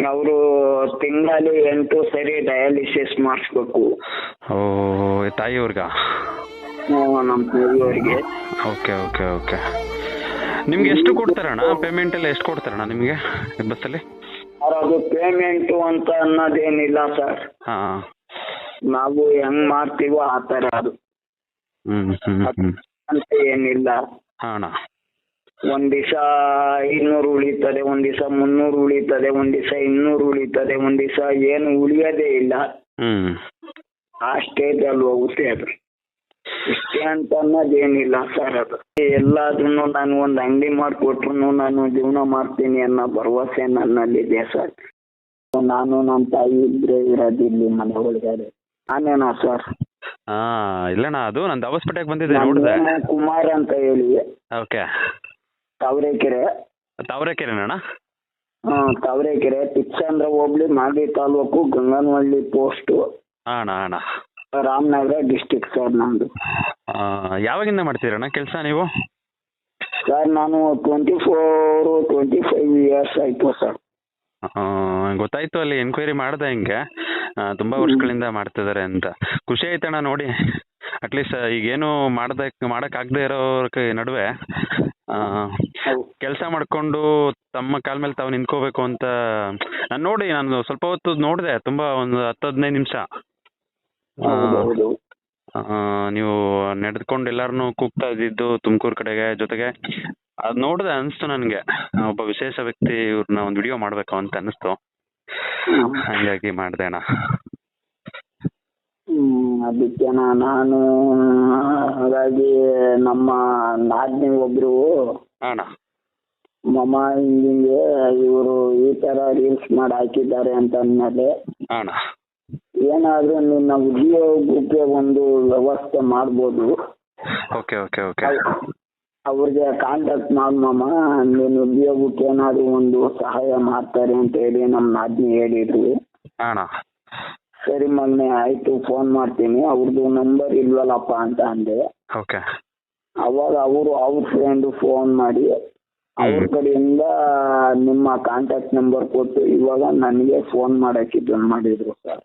ಅವರು ತಿಂಗಳಲ್ಲಿ ಎಂಟು ಸರಿ ಡಯಾಲಿಸಿಸ್ ಮಾಡಿಸ್ಬೇಕು. ಓ ತಾಯಿಯವ್ರಿಗ? ನಮ್ಮ ತಾಯಿಯವರಿಗೆ. Okay okay okay. ನಿಮ್ಗೆ ಎಷ್ಟು ಕೊಡ್ತಾರಣ್ಣ? ಪೇಮೆಂಟ್ ಎಲ್ಲ ಎಷ್ಟು ಕೊಡ್ತಾರಣ್ಣ ನಿಮಗೆ ಬಸ್ಸಲ್ಲಿ? ಸರ್ ಅದು ಪೇಮೆಂಟು ಅಂತ ಅನ್ನೋದೇನಿಲ್ಲ ಸರ್ ಹಾಂ. ನಾವು ಹೆಂಗ್ ಮಾಡ್ತೀವೋ ಆ ಥರ ಅದು. ಹ್ಮ್ ಹ್ಮ್ ಹ್ಞೂ ಅಂತ ಏನಿಲ್ಲ. ಹಾಂ ಅಣ್ಣ. ಒಂದ್ ದಿವಸ ಇನ್ನೂರು ಉಳಿತದೆ ಒಂದ್ ದಿವಸ ಮುನ್ನೂರು ಉಳಿತದೆ ಒಂದ್ ದಿವಸ ಇನ್ನೂರು ಉಳಿತದೆ ಒಂದ್ ದಿವಸ ಏನು ಉಳಿಯೋದೇ ಇಲ್ಲ. ಆ ಸ್ಟೇಜ್ ಅಲ್ಲಿ ಹೋಗುತ್ತೆ ಅದು. ಇಷ್ಟೇ ಅಂತ ಅನ್ನೋದೇನಿಲ್ಲ ಸರ್ ಅದು. ಎಲ್ಲಾದ್ರೂ ನಾನು ಒಂದು ಅಂಗಡಿ ಮಾಡಿಕೊಟ್ರು ನಾನು ಜೀವನ ಮಾಡ್ತೀನಿ ಅನ್ನೋ ಭರವಸೆ ನನ್ನಲ್ಲಿದೆ ಸರ್. ನಾನು ನಮ್ಮ ತಾಯಿ ಇದ್ರೆ ಇರೋದು ಇಲ್ಲಿ ಮನೆ ಒಳಗಡೆ. ನಾನೇನಾ ಸರ್? ಹಾ ಇಲ್ಲಣ್ಣ ಅದು ನಾನು ದವಸ್ಪೇಟೆಗೆ ಬಂದಿದ್ದೆ ನೋಡಿದೆ. ಕುಮಾರ್ ಅಂತ ಹೇಳಿ ಓಕೆ. ತಾವರೆಕೆರೆ. ತಾವರೆಕೆರೆನಣ್ಣ? ಹಾ ತಾವರೆಕೆರೆ. ತಿಪ್ಸಂದ್ರ ಹೋಬ್ಳಿ ಮಾಗಡಿ ತಾಲೂಕು ಗಂಗನವಳ್ಳಿ ಪೋಸ್ಟು ಹಾಂ ಅಣ್ಣ ಅಣ್ಣ. ರಾಮನಗರ ಡಿಸ್ಟಿಕ್ ಸರ್ ಆ, ಯಾವಾಗಿಂದ ಮಾಡ್ತೀರಣ್ಣ ಕೆಲಸ ನೀವು? ಸರ್ ನಾನು twenty four twenty five years ಆಯ್ತು ಸರ್ ಗೊತ್ತಾಯ್ತು ಅಲ್ಲಿ ಎನ್ಕ್ವೈರಿ ಮಾಡ್ದೆ ಹಿಂಗೆ. ತುಂಬಾ ವರ್ಷಗಳಿಂದ ಮಾಡ್ತಿದ್ದಾರೆ ಅಂತ. ಖುಷಿ ಆಯ್ತಣ್ಣ ನೋಡಿ. ಅಟ್ಲೀಸ್ಟ್ ಈಗೇನು ಮಾಡ್ದಕ್ ಮಾಡಕ್ ಆಗದೆ ಇರೋ ನಡುವೆ. ಕೆಲಸ ಮಾಡ್ಕೊಂಡು ತಮ್ಮ ಕಾಲ ಮೇಲೆ ತಾವು ನಿಂತ್ಕೋಬೇಕು ಅಂತ ನಾನು ನೋಡಿ ನಾನು ಸ್ವಲ್ಪ ಹೊತ್ತು ನೋಡಿದೆ ತುಂಬಾ ಒಂದು ಹತ್ತು ಹದಿನೈದು ನಿಮಿಷ. ಆ ನೀವು ನಡೆದುಕೊಂಡು ಎಲ್ಲಾರನು ಕೂಗ್ತಾ ಇದ್ದಿದ್ದು ತುಮಕೂರು ಕಡೆಗೆ ಜೊತೆಗೆ ಅದು ನೋಡಿದೆ ಅನಿಸ್ತು ನನಗೆ. ಒಬ್ಬ ವಿಶೇಷ ವ್ಯಕ್ತಿ ಇವ್ರನ್ನ ಒಂದು ವಿಡಿಯೋ ಮಾಡಬೇಕು ಅಂತ ಅನಿಸ್ತು. ಹಂಗಾಗಿ ಮಾಡಿದೆ ಅಣ್ಣ. ಅದಕ್ಕೆ ನಾನು ಹಾಗಾಗಿ ನಮ್ಮ ನಾದ್ನಿ ಒಬ್ರು ಅಣ್ಣ. ಮಮ ಹಿಂಗಿಂಗೆ ಇವರು ಈ ತರ ರೀಲ್ಸ್ ಮಾಡಿ ಹಾಕಿದ್ದಾರೆ ಅಂತ ಅಂದ್ಮೇಲೆ ಅಣ್ಣ. ಏನಾದ್ರೂ ನಿನ್ನ ಉದ್ಯೋಗಕ್ಕೆ ಒಂದು ವ್ಯವಸ್ಥೆ ಮಾಡ್ಬೋದು. Okay okay okay. ಅವ್ರಿಗೆ ಕಾಂಟ್ಯಾಕ್ಟ್ ಮಾಡ್ ಮಾಮ. ನೀನು ಉದ್ಯೋಗಕ್ಕೆ ಏನಾದ್ರು ಒಂದು ಸಹಾಯ ಮಾಡ್ತಾರೆ ಅಂತ ಹೇಳಿ ನಮ್ಮ ನಾದ್ನಿ ಹೇಳಿದ್ರು. ಅಣ್ಣ. ಸರಿ ಮೊನ್ನೆ ಆಯ್ತು ಫೋನ್ ಮಾಡ್ತೀನಿ. ಅವ್ರದ್ದು ನಂಬರ್ ಇಲ್ವಲ್ಲಪ್ಪ ಅಂತ ಅಂದೆ. ಓಕೆ. ಅವಾಗ ಅವರು ಅವ್ರ ಫ್ರೆಂಡ್ ಫೋನ್ ಮಾಡಿ ಅವ್ರ ಕಡೆಯಿಂದ ನಿಮ್ಮ ಕಾಂಟ್ಯಾಕ್ಟ್ ನಂಬರ್ ಕೊಟ್ಟು ಇವಾಗ ನನಗೆ ಫೋನ್ ಮಾಡಕ್ಕೆ ಇದನ್ನ ಮಾಡಿದ್ರು ಸರ್